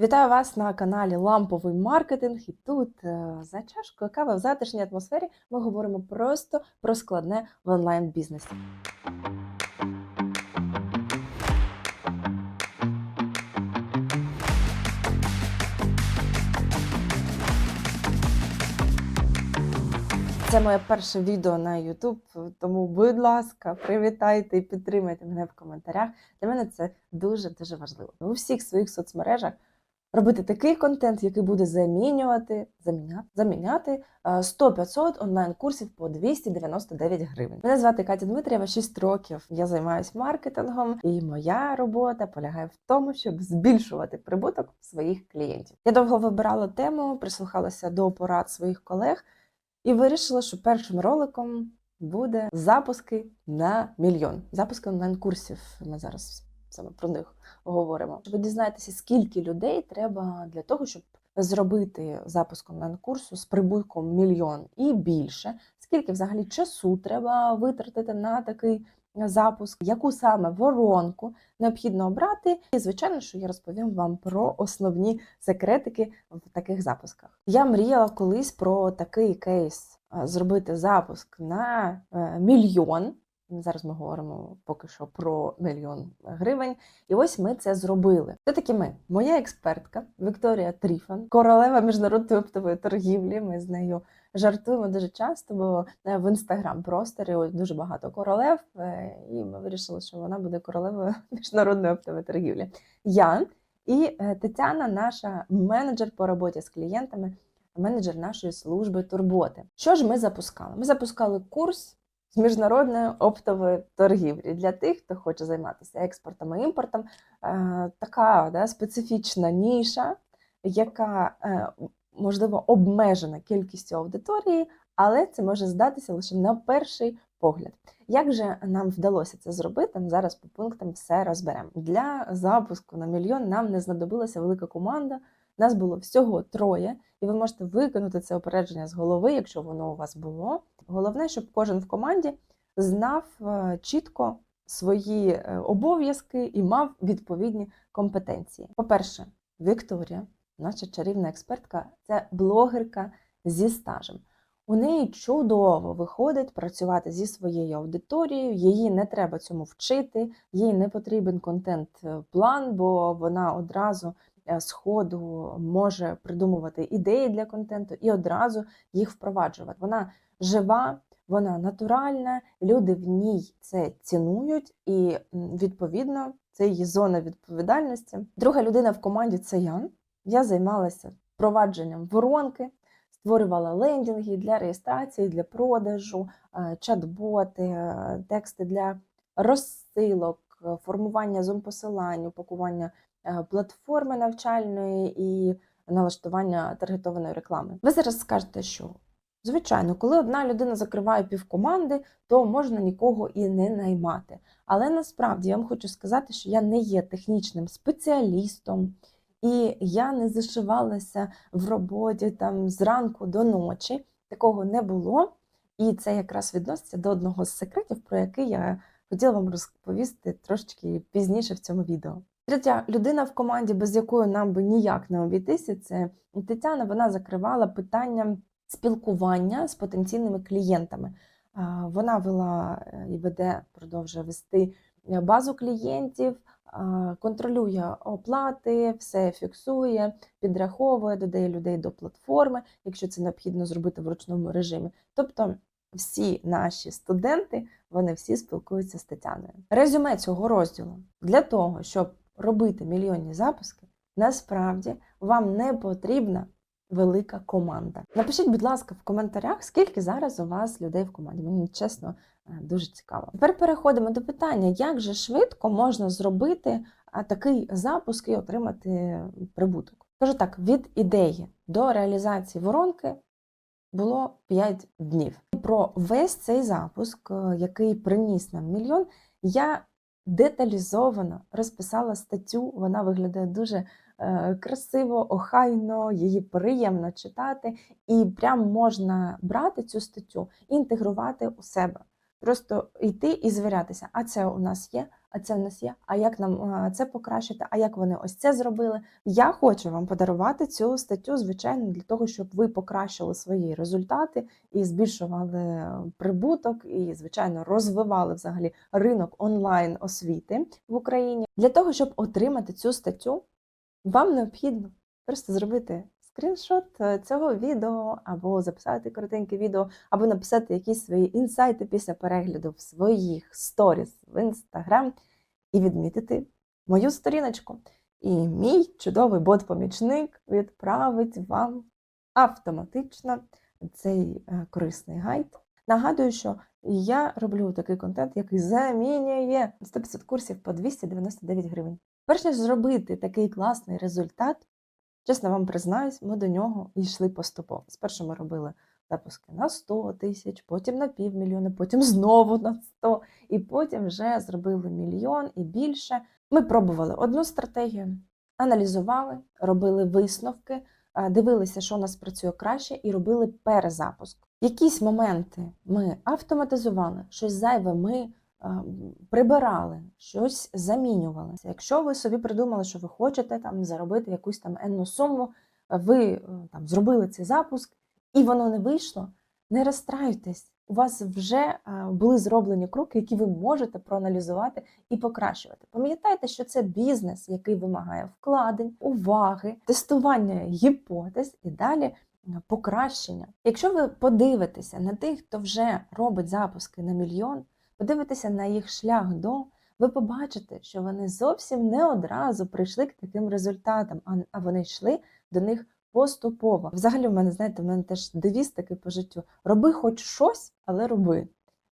Вітаю вас на каналі Ламповий маркетинг. І тут е, за чашкою кави в затишній атмосфері ми говоримо просто про складне в онлайн бізнесі. Це моє перше відео на YouTube, тому, будь ласка, привітайте і підтримайте мене в коментарях. Для мене це дуже дуже важливо. У всіх своїх соцмережах робити такий контент, який буде замінювати, заміняти, заміняти е, 100-500 онлайн-курсів по 299 гривень. Мене звати Катя Дмитрієва, 6 років. Я займаюся маркетингом, і моя робота полягає в тому, щоб збільшувати прибуток своїх клієнтів. Я довго вибирала тему, прислухалася до порад своїх колег і вирішила, що першим роликом буде запуски на мільйон. Запуски онлайн-курсів. Ми зараз саме про них говоримо. Ви дізнаєтеся, скільки людей треба для того, щоб зробити запуск онлайн-курсу з прибутком мільйон і більше. Скільки взагалі часу треба витратити на такий запуск, яку саме воронку необхідно обрати. І звичайно, що я розповім вам про основні секретики в таких запусках. Я мріяла колись про такий кейс зробити запуск на е, мільйон. Зараз ми говоримо поки що про мільйон гривень. І ось ми це зробили. Хто такі ми? Моя експертка Вікторія Тріфан, королева міжнародної оптової торгівлі. Ми з нею жартуємо дуже часто, бо е, в інстаграм-просторі дуже багато королев, е, і ми вирішили, що вона буде королевою міжнародної оптової торгівлі. Я і е, Тетяна, наша менеджер по роботі з клієнтами, менеджер нашої служби турботи. Що ж ми запускали? Ми запускали курс з міжнародної оптової торгівлі для тих, хто хоче займатися експортом і імпортом. Е, така да, специфічна ніша, яка е, можливо обмежена кількістю аудиторії, але це може здатися лише на перший погляд. Як же нам вдалося це зробити? Ми зараз по пунктам все розберемо. Для запуску на мільйон нам не знадобилася велика команда. Нас було всього троє, і ви можете виконати це опередження з голови, якщо воно у вас було. Головне, щоб кожен в команді знав е, чітко свої е, обов'язки і мав відповідні компетенції. По-перше, Вікторія, наша чарівна експертка, це блогерка зі стажем. У неї чудово виходить працювати зі своєю аудиторією, її не треба цьому вчити, їй не потрібен контент-план, бо вона одразу е, з ходу може придумувати ідеї для контенту і одразу їх впроваджувати. Вона жива, вона натуральна, люди в ній це цінують, і відповідно це її зона відповідальності. Друга людина в команді це я. Я займалася впровадженням воронки, створювала лендінги для реєстрації, для продажу, е, чат-боти, е, тексти для розсилок, формування зум-посилань, упакування платформи навчальної і налаштування таргетованої реклами. Ви зараз скажете, що звичайно, коли одна людина закриває півкоманди, то можна нікого і не наймати. Але насправді я вам хочу сказати, що я не є технічним спеціалістом. І я не зашивалася в роботі там зранку до ночі. Такого не було. І це якраз відноситься до одного з секретів, про який я хотіла вам розповісти трошечки пізніше в цьому відео. Третя людина в команді, без якої нам би ніяк не обійтися, це Тетяна. Вона закривала питання спілкування з потенційними клієнтами. Вона вела е, і веде, продовжує вести е, базу клієнтів, контролює оплати, все фіксує, підраховує, додає людей до платформи, якщо це необхідно зробити в ручному режимі. Тобто всі наші студенти вони всі спілкуються з Тетяною. Резюме цього розділу для того, щоб робити мільйонні запуски, насправді вам не потрібна велика команда. Напишіть, будь ласка, в коментарях, скільки зараз у вас людей в команді. Мені чесно е, дуже цікаво. Тепер переходимо до питання, як же швидко можна зробити такий запуск і отримати прибуток. Кажу так: від ідеї до реалізації воронки було 5 днів. Про весь цей запуск, е, який приніс нам мільйон, я деталізовано розписала статтю. Вона виглядає дуже е, красиво, охайно, її приємно читати, і прям можна брати цю статтю і інтегрувати у себе. Просто йти і звірятися. А це у нас є, а це у нас є. А як нам е, це покращити? А як вони ось це зробили? Я хочу вам подарувати цю статтю, звичайно, для того, щоб ви покращили свої результати і збільшували прибуток, і, звичайно, розвивали взагалі ринок онлайн освіти в Україні. Для того, щоб отримати цю статтю, вам необхідно просто зробити скріншот е, цього відео, або записати коротеньке відео, або написати якісь свої інсайти після перегляду в своїх сторіс в інстаграм і відмітити мою сторіночку. І мій чудовий бот-помічник відправить вам автоматично цей е, корисний гайд. Нагадую, що я роблю такий контент, який замінює 150 курсів по 299 гривень. Перш ніж зробити такий класний результат, чесно вам признаюсь, ми до нього йшли поступово. Спершу ми робили запуски на 100 тисяч, потім на півмільйона, потім знову на 100, і потім вже зробили мільйон і більше. Ми пробували одну стратегію, аналізували, робили висновки, дивилися, що у нас працює краще, і робили перезапуск. Якісь моменти ми автоматизували, щось зайве ми прибирали, щось замінювали. Якщо ви собі придумали, що ви хочете там заробити якусь там енну суму, ви е, там зробили цей запуск, і воно не вийшло, не розстраюйтесь. У вас вже були зроблені кроки, які ви можете проаналізувати і покращувати. Пам'ятайте, що це бізнес, який вимагає вкладень, уваги, тестування гіпотез і далі е, покращення. Якщо ви подивитеся на тих, хто вже робить запуски на мільйон, подивитеся на їх шлях до, ви побачите, що вони зовсім не одразу прийшли к таким результатам, а- вони йшли до них поступово. Взагалі, в мене, знаєте, в мене теж девіз такий по життю: роби хоч щось, але роби.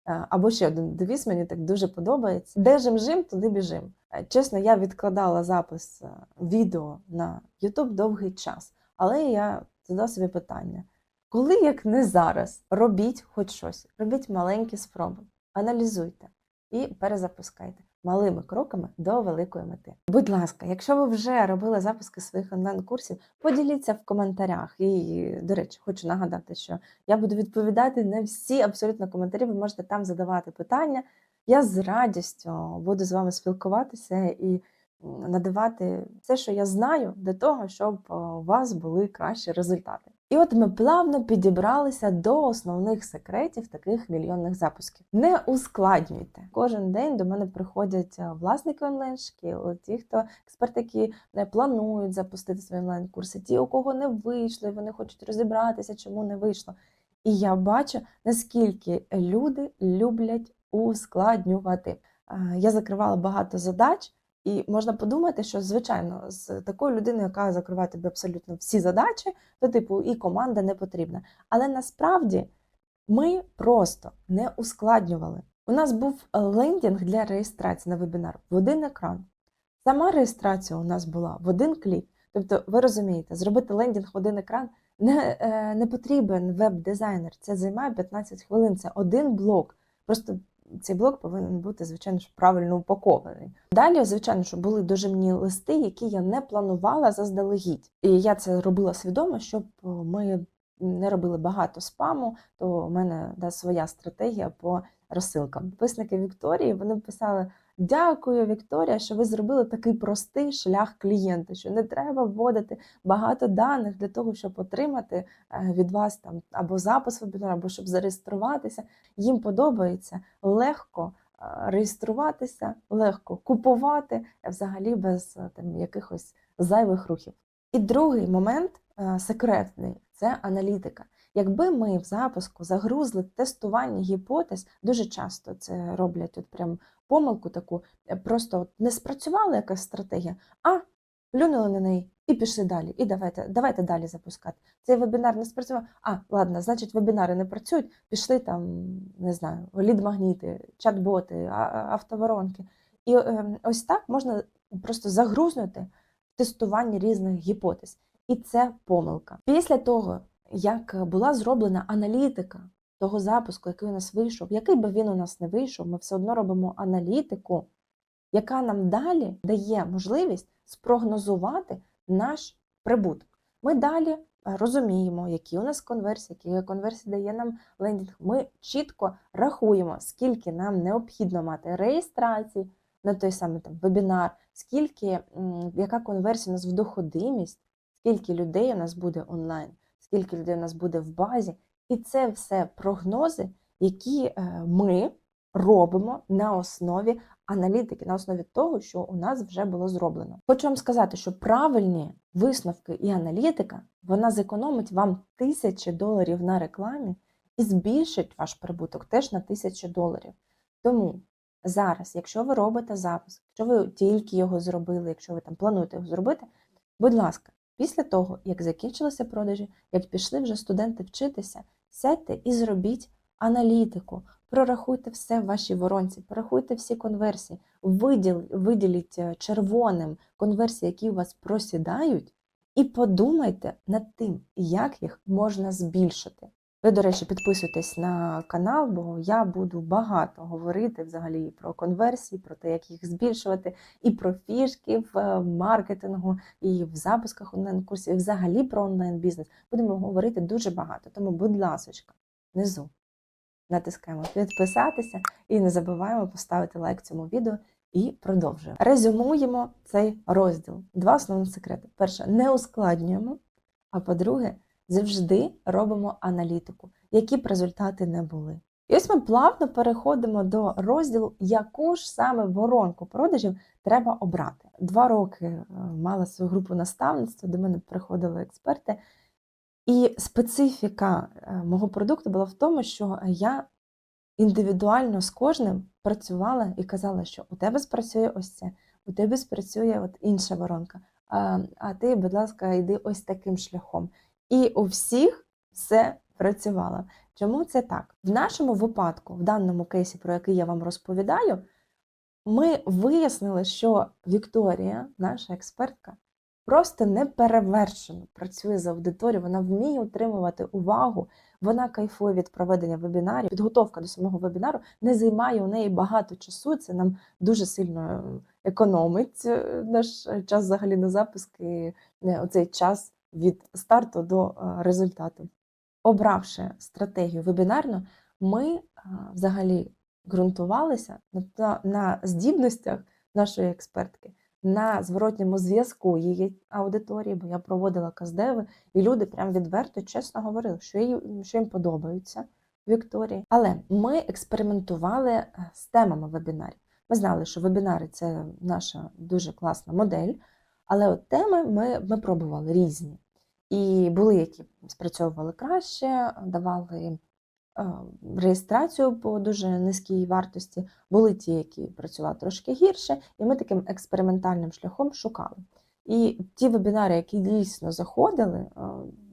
Або ще один девіз мені так дуже подобається. Де жим-жим, туди біжим. Чесно, я відкладала запис відео на YouTube довгий час, але я задала собі питання: коли, як не зараз, робіть хоч щось, робіть маленькі спроби, аналізуйте і перезапускайте малими кроками до великої мети. Будь ласка, якщо ви вже робили запуски своїх онлайн-курсів, поділіться в коментарях. І, до речі, хочу нагадати, що я буду відповідати на всі абсолютно коментарі. Ви можете там задавати питання. Я з радістю буду з вами спілкуватися і надавати все, що я знаю, для того, щоб у вас були кращі результати. І от ми плавно підібралися до основних секретів таких мільйонних запусків. Не ускладнюйте. Кожен день до мене приходять е, власники онлайн-шкіл, ті, хто експерти, які е, планують запустити свої онлайн-курси, ті, у кого не вийшло, і вони хочуть розібратися, чому не вийшло. І я бачу, наскільки люди люблять ускладнювати. Е, Я закривала багато задач, і можна подумати, що звичайно з такою людиною, яка закриває тобі абсолютно всі задачі, то типу і команда не потрібна. Але насправді ми просто не ускладнювали. У нас був лендінг для реєстрації на вебінар в один екран. Сама реєстрація у нас була в один клік. Тобто, ви розумієте, зробити лендінг в один екран не, е, не потрібен веб-дизайнер. Це займає 15 хвилин. Це один блок. Просто цей блок повинен бути, звичайно, ж, правильно упакований. Далі, звичайно, що були дожимні листи, які я не планувала заздалегідь. І я це робила свідомо, щоб е, ми не робили багато спаму, то в мене да, своя стратегія по розсилкам. Писники Вікторії вони писали: Дякую, Вікторія, що ви зробили такий простий шлях клієнта, що не треба вводити багато даних для того, щоб отримати е, від вас там або запис вебінару, або щоб зареєструватися. Їм подобається легко е, реєструватися, легко купувати, е, взагалі без там якихось зайвих рухів. І другий момент секретний це аналітика. Якби ми в запуску загрузли тестування гіпотез, дуже часто це роблять от прям помилку таку, е, просто от не спрацювала якась стратегія, а плюнули на неї і пішли далі. І давайте, давайте далі запускати. Цей вебінар не спрацював. А, ладно, значить, вебінари не працюють, пішли там, не знаю, лід-магніти, чат-боти, автоворонки. І е, ось так можна просто загрузнути в тестуванні різних гіпотез. І це помилка. Після того, як була зроблена аналітика того запуску, який у нас вийшов, який би він у нас не вийшов, ми все одно робимо аналітику, яка нам далі дає можливість спрогнозувати наш прибуток. Ми далі розуміємо, які у нас конверсії, які конверсії дає нам лендінг. Ми чітко рахуємо, скільки нам необхідно мати реєстрацій на той самий там вебінар, скільки, яка конверсія у нас в доходимість, скільки людей у нас буде онлайн, скільки людей у нас буде в базі. І це все прогнози, які е, ми робимо на основі аналітики, на основі того, що у нас вже було зроблено. Хочу вам сказати, що правильні висновки і аналітика вона зекономить вам тисячі доларів на рекламі і збільшить ваш прибуток теж на тисячі доларів. Тому зараз, якщо ви робите запис, якщо ви тільки його зробили, якщо ви там плануєте його зробити, будь ласка, після того, як закінчилися продажі, як пішли вже студенти вчитися, сядьте і зробіть аналітику, прорахуйте все в вашій воронці, прорахуйте всі конверсії, виділ, виділіть е, червоним конверсії, які у вас просідають, і подумайте над тим, як їх можна збільшити. Ви, до речі, підписуйтесь на канал, бо я буду багато говорити взагалі про конверсії, про те, як їх збільшувати, і про фішки в е, маркетингу, і в запусках онлайн-курсів, і взагалі про онлайн-бізнес. Будемо говорити дуже багато. Тому, будь ласочка, внизу натискаємо підписатися і не забуваємо поставити лайк цьому відео. І продовжуємо. Резюмуємо цей розділ. Два основні секрети. Перше, не ускладнюємо. А по-друге, завжди робимо аналітику, які б результати не були. І ось ми плавно переходимо до розділу, яку ж саме воронку продажів треба обрати. Два роки е, мала свою групу наставництва, до мене приходили експерти. І специфіка е, мого продукту була в тому, що я індивідуально з кожним працювала і казала, що у тебе спрацює ось це, у тебе спрацює от інша воронка. А, а ти, будь ласка, йди ось таким шляхом. І у всіх все працювало. Чому це так? В нашому випадку, в даному кейсі, про який я вам розповідаю, ми вияснили, що Вікторія, наша експертка, просто неперевершено працює з аудиторією, вона вміє утримувати увагу, вона кайфує від проведення вебінарів. Підготовка до самого вебінару не займає у неї багато часу. Це нам дуже сильно економить е, наш час взагалі на запуск і е, оцей час від старту до е, результату. Обравши стратегію вебінарну, ми е, взагалі ґрунтувалися на, здібностях нашої експертки, на зворотньому зв'язку її аудиторії, бо я проводила каздеви, і люди прям відверто чесно говорили, що їм, що їм подобаються Вікторії. Але ми експериментували е, з темами вебінарів. Ми знали, що вебінари це наша дуже класна модель, але от теми ми, ми пробували різні. І були, які спрацьовували краще, давали е, реєстрацію по дуже низькій вартості, були ті, які працювали трошки гірше, і ми таким експериментальним шляхом шукали. І ті вебінари, які дійсно заходили, е,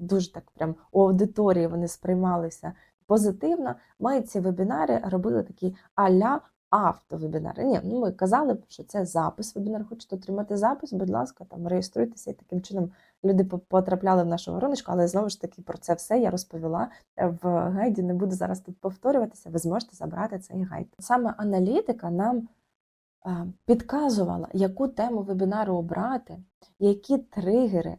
дуже так прям у аудиторії вони сприймалися позитивно. Ми ці вебінари робили такі а-ля автовебінари. Ні, ну ми казали, що це запис вебінару. Хочете отримати запис, будь ласка, там реєструйтеся і таким чином люди потрапляли в нашу вороночку, але знову ж таки про це все я розповіла в гайді. Не буду зараз тут повторюватися. Ви зможете забрати цей гайд. Саме аналітика нам е, підказувала, яку тему вебінару обрати, які тригери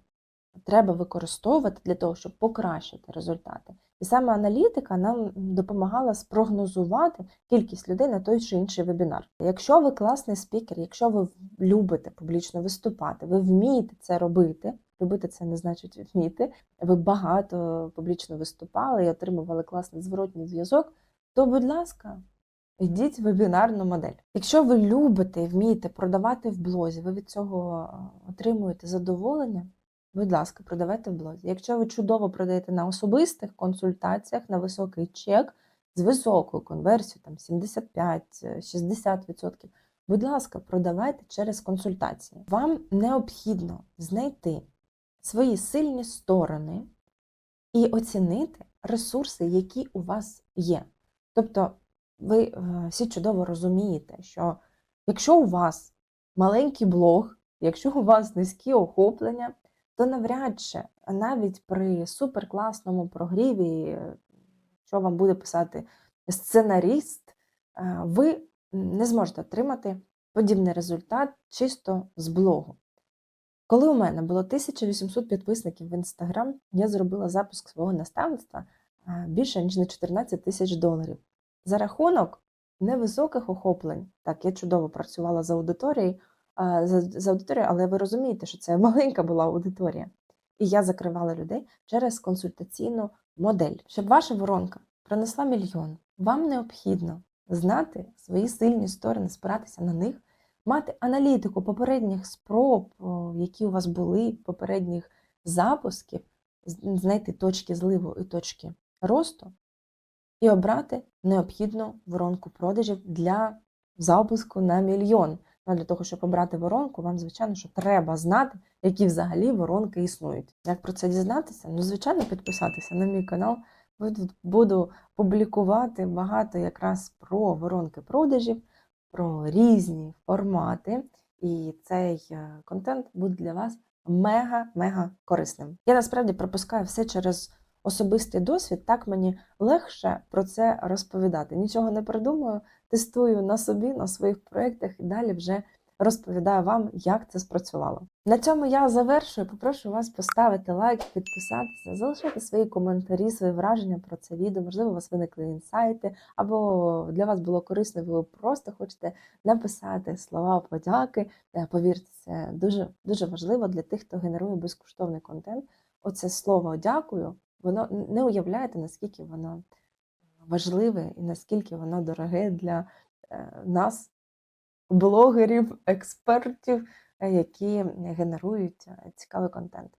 треба використовувати для того, щоб покращити результати. І саме аналітика нам допомагала спрогнозувати кількість людей на той чи інший вебінар. Якщо ви класний спікер, якщо ви любите публічно виступати, ви вмієте це робити. Любити це не значить вміти. Ви багато публічно виступали і отримували класний зворотній зв'язок. То, будь ласка, йдіть в вебінарну модель. Якщо ви любите і вмієте продавати в блозі, ви від цього отримуєте задоволення. Будь ласка, продавайте в блозі. Якщо ви чудово продаєте на особистих консультаціях на високий чек з високою конверсією, там 75-60%, будь ласка, продавайте через консультації. Вам необхідно знайти свої сильні сторони і оцінити ресурси, які у вас є. Тобто, ви е, всі чудово розумієте, що якщо у вас маленький блог, якщо у вас низькі охоплення, то навряд чи навіть при суперкласному прогріві, що вам буде писати сценаріст, е, ви не зможете отримати подібний результат чисто з блогу. Коли у мене було 1800 підписників в інстаграм, я зробила запуск свого наставництва більше ніж на 14 тисяч доларів. За рахунок невисоких охоплень. Так, я чудово працювала з аудиторією, за аудиторією, але ви розумієте, що це маленька була аудиторія. І я закривала людей через консультаційну модель. Щоб ваша воронка принесла мільйон, вам необхідно знати свої сильні сторони, спиратися на них, мати аналітику попередніх спроб, які у вас були, попередніх запусків, знайти точки зливу і точки росту, і обрати необхідну воронку продажів для запуску на мільйон. Ну, для того, щоб обрати воронку, вам, звичайно, що треба знати, які взагалі воронки існують. Як про це дізнатися? Ну, звичайно, підписатися на мій канал. Буду, буду публікувати багато якраз про воронки продажів, про різні формати. І цей е, контент буде для вас мега-мега корисним. Я насправді пропускаю все через особистий досвід, так мені легше про це розповідати. Нічого не придумую, тестую на собі, на своїх проєктах і далі вже розповідаю вам, як це спрацювало. На цьому я завершую. Попрошу вас поставити лайк, підписатися, залишити свої коментарі, свої враження про це відео. Можливо, у вас виникли інсайти, або для вас було корисно, ви просто хочете написати слова подяки. Е, Повірте, це дуже, дуже важливо для тих, хто генерує безкоштовний контент. Оце слово дякую, воно не уявляєте, наскільки воно важливе і наскільки воно дороге для е, нас, блогерів, експертів, е, які генерують е, цікавий контент.